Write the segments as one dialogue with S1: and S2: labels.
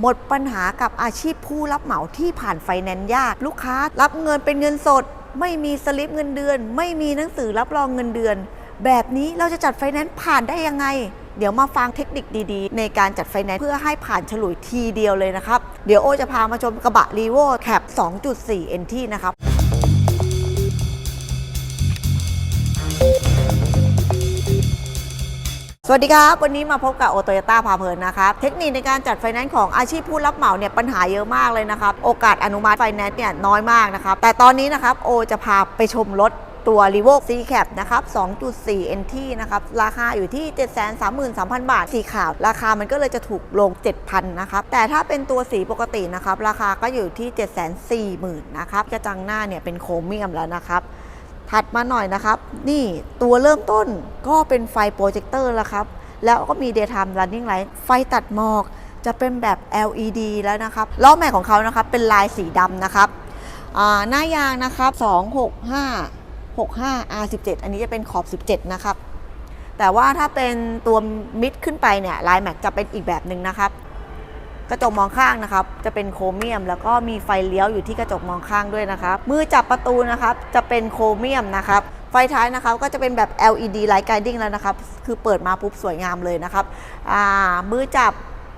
S1: หมดปัญหากับอาชีพผู้รับเหมาที่ผ่านไฟแนนซ์ยาก ลูกค้ารับเงินเป็นเงินสด ไม่มีสลิปเงินเดือน ไม่มีหนังสือรับรองเงินเดือน แบบนี้เราจะจัดไฟแนนซ์ผ่านได้ยังไง เดี๋ยวมาฟังเทคนิคดีๆ ในการจัดไฟแนนซ์เพื่อให้ผ่านฉลุยทีเดียวเลยนะครับ เดี๋ยวโอจะพามาชมกระบะรีโวแคป 2.4 NT นะครับ วัสดีครับ วันนี้มาพบกับโอโตโยต้าพาเพลินนะครับ เทคนิคในการจัดไฟแนนซ์ของอาชีพผู้รับเหมาเนี่ยปัญหาเยอะมากเลยนะครับ โอกาสอนุมัติไฟแนนซ์เนี่ยน้อยมากนะครับ แต่ตอนนี้นะครับโอจะพาไปชมรถตัว r e v o C Cap นะครับ 2.4 NT นะครับ ราคาอยู่ที่ 733,000 บาท สีขาว ราคามันก็เลยจะถูกลง 7,000 นะครับ แต่ถ้าเป็นตัวสีปกตินะครับ ราคาก็อยู่ที่ 740,000 นะครับกระจังหน้าเนี่ยเป็นโครเมียมแล้วนะครับ ถัดมาหน่อยนะครับ นี่ตัวเริ่มต้นก็เป็นไฟโปรเจคเตอร์แล้วครับ แล้วก็มี daytime running light ไฟตัดหมอก จะเป็นแบบ LED แล้วนะครับ ล้อแม็กของเขานะครับ เป็นลายสีดำนะครับ หน้ายางนะครับ 265 65 R17 อันนี้จะเป็นขอบ 17 นะครับ แต่ว่าถ้าเป็นตัวมิดขึ้นไปเนี่ยลายแม็กจะเป็นอีกแบบหนึ่งนะครับ กระจกมองข้างนะครับ จะเป็นโครเมียม แล้วก็มีไฟเลี้ยวอยู่ที่กระจกมองข้างด้วยนะครับ มือจับประตูนะครับ จะเป็นโครเมียมนะครับไฟท้ายนะครับก็จะเป็นแบบ LED light guiding แล้วนะครับ คือเปิดมาปุ๊บสวยงามเลยนะครับมือจับ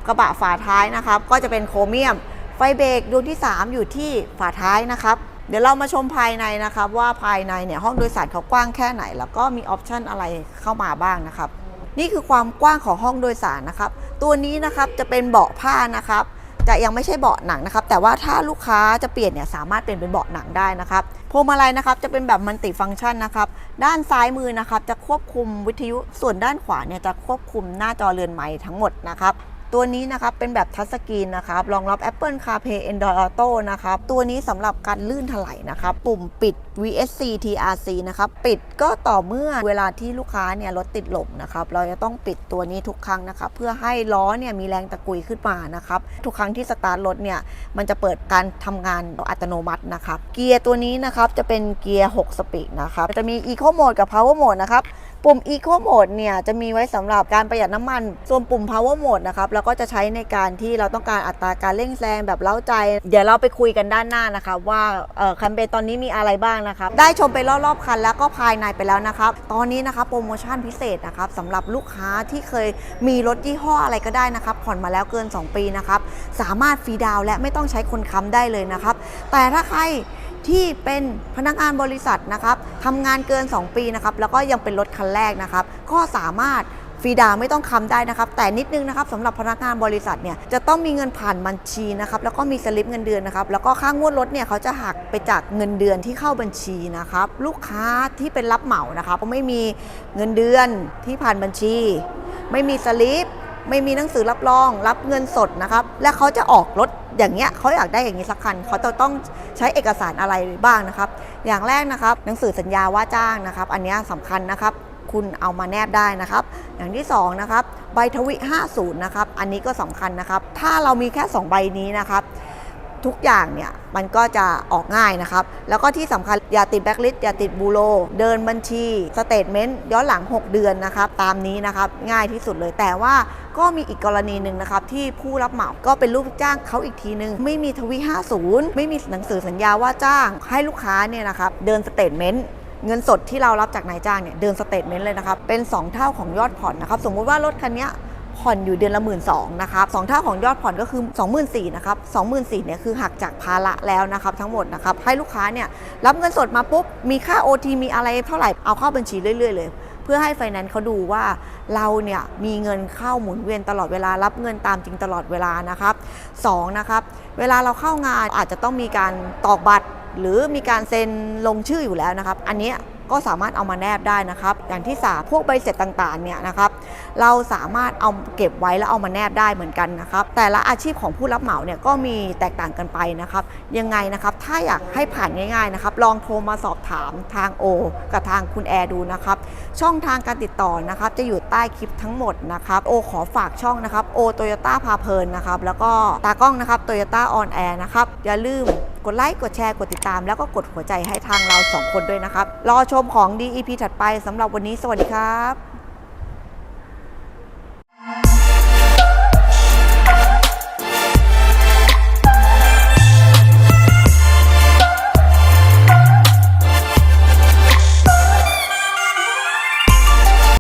S1: กระบะฝาท้ายนะครับ ก็จะเป็นโครเมียม ไฟเบรกดวงที่ 3 อยู่ที่ฝาท้ายนะครับ เดี๋ยวเรามาชมภายในนะครับ ว่าภายในเนี่ยห้องโดยสารเขากว้างแค่ไหน แล้วก็มีออปชันอะไรเข้ามาบ้างนะครับ นี่คือความกว้างของห้องโดยสารนะครับตัวนี้นะครับจะเป็นเบาะผ้านะครับจะยังไม่ใช่เบาะหนังนะครับ แต่ว่าถ้าลูกค้าจะเปลี่ยนเนี่ยสามารถเปลี่ยนเป็นเบาะหนังได้นะครับพวงมาลัยนะครับจะเป็นแบบมัลติฟังก์ชันนะครับด้านซ้ายมือนะครับจะควบคุมวิทยุส่วนด้านขวาเนี่ยจะควบคุมหน้าจอเรือนไม้ทั้งหมดนะครับ ตัวนี้นะครับเป็นแบบทัชสกรีนนะครับรองรับ Apple CarPlay Android Auto นะครับตัวนี้สำหรับการลื่นถลายนะครับปุ่มปิด VSC TRC นะครับปิดก็ต่อเมื่อเวลาที่ลูกค้าเนี่ยรถติดหลมนะครับเราจะต้องปิดตัวนี้ทุกครั้งนะครับเพื่อให้ล้อเนี่ยมีแรงตะกุยขึ้นมานะครับทุกครั้งที่สตาร์ทรถเนี่ยมันจะเปิดการทำงานอัตโนมัตินะครับเกียร์ตัวนี้นะครับจะเป็นเกียร์ 6 สปีดนะครับจะมี Eco Mode กับ Power Mode นะครับ ปุ่ม Eco Mode เนี่ยจะมีไว้สำหรับการประหยัดน้ำมัน ส่วนปุ่ม Power Mode นะครับเราก็จะใช้ในการที่เราต้องการอัตราการเร่งแซงแบบเล้าใจ เดี๋ยวเราไปคุยกันด้านหน้านะครับว่าแคมเปญตอนนี้มีอะไรบ้างนะครับ ได้ชมไปรอบๆคันแล้วก็ภายในไปแล้วนะครับ ตอนนี้นะครับโปรโมชั่นพิเศษนะครับสำหรับลูกค้าที่เคยมีรถยี่ห้ออะไรก็ได้นะครับ ผ่อนมาแล้วเกิน 2 ปีนะครับ สามารถฟรีดาวและไม่ต้องใช้คนค้ำได้เลยนะครับ แต่ถ้าใคร ที่เป็นพนักงานบริษัทนะครับทำงานเกิน 2 ปีนะครับแล้วก็ยังเป็นรถคันแรกนะครับก็สามารถฟรีดาไม่ต้องค้ำได้นะครับ แต่นิดนึงนะครับสำหรับพนักงานบริษัทเนี่ยจะต้องมีเงินผ่านบัญชีนะครับแล้วก็มีสลิปเงินเดือนนะครับแล้วก็ค่างวดรถเนี่ยเขาจะหักไปจากเงินเดือนที่เข้าบัญชีนะครับลูกค้าที่เป็นรับเหมานะครับก็ไม่มีเงินเดือนที่ผ่านบัญชี ไม่มีสลิป ไม่มีหนังสือรับรอง รับเงินสดนะครับ และเขาจะออกรถอย่างเงี้ยเขาอยากได้อย่างนี้สักคันเขาจะต้องใช้เอกสารอะไรบ้างนะครับ อย่างแรกนะครับหนังสือสัญญาว่าจ้างนะครับ อันนี้ยสำคัญนะครับคุณเอามาแนบได้นะครับ อย่างที่สองนะครับใบทวิ 50 นะครับ อันนี้ก็สำคัญนะครับ ถ้าเรามีแค่ 2 ใบนี้นะครับ ทุกอย่างเนี่ยมันก็จะออกง่ายนะครับ แล้วก็ที่สำคัญอย่าติดแบ็กลิสอย่าติดบูโรเดินบัญชีสเตทเมนต์ย้อนหลัง 6 เดือนนะครับ ตามนี้นะครับง่ายที่สุดเลยแต่ว่า ก็มีอีกกรณีหนึ่งนะครับที่ผู้รับเหมาก็เป็นลูกจ้างเขาอีกทีนึง ไม่มีทวี50 ไม่มีหนังสือสัญญาว่าจ้างให้ลูกค้าเนี่ยนะครับเดินสเตทเมนต์เงินสดที่เรารับจากนายจ้างเนี่ยเดินสเตทเมนต์เลยนะครับ เป็น 2 เท่าของยอดผ่อนนะครับ สมมุติว่ารถคันนี้ผ่อนอยู่เดือนละหมื่นสองนะครับสองเท่าของยอดผ่อนก็คือ 2 4 0 0 0นะครับสองหมื่นสี่เนี่ยคือหักจากภาระแล้วนะครับ ทั้งหมดนะครับให้ลูกค้าเนี่ยรับเงินสดมาปุ๊บมีค่า OT มีอะไรเท่าไหร่เอาเข้าบัญชีเรื่อยๆเลย เพื่อให้ไฟแนนซ์เขาดูว่าเราเนี่ยมีเงินเข้าหมุนเวียนตลอดเวลารับเงินตามจริงตลอดเวลานะครับสองนะครับเวลาเราเข้างานอาจจะต้องมีการตอกบัตร หรือมีการเซ็นลงชื่ออยู่แล้วนะครับ อันนี้ก็สามารถเอามาแนบได้นะครับ อย่างที่สามพวกใบเสร็จต่างๆเนี่ยนะครับ เราสามารถเอาเก็บไว้แล้วเอามาแนบได้เหมือนกันนะครับแต่ละอาชีพของผู้รับเหมาเนี่ยก็มีแตกต่างกันไปนะครับยังไงนะครับถ้าอยากให้ผ่านง่ายๆนะครับลองโทรมาสอบถามทางโอกับทางคุณแอร์ดูนะครับช่องทางการติดต่อนะครับจะอยู่ใต้คลิปทั้งหมดนะครับโอขอฝากช่องนะครับโอโตโยต้าพาเพลินนะครับแล้วก็ตากล้องนะครับโตโยต้าออนแอร์นะครับอย่าลืมกดไลค์กดแชร์กดติดตาม แล้วก็กดหัวใจให้ทางเราสองคนด้วยนะครับ รอชมของ DEP ถัดไปสำหรับวันนี้สวัสดีครับ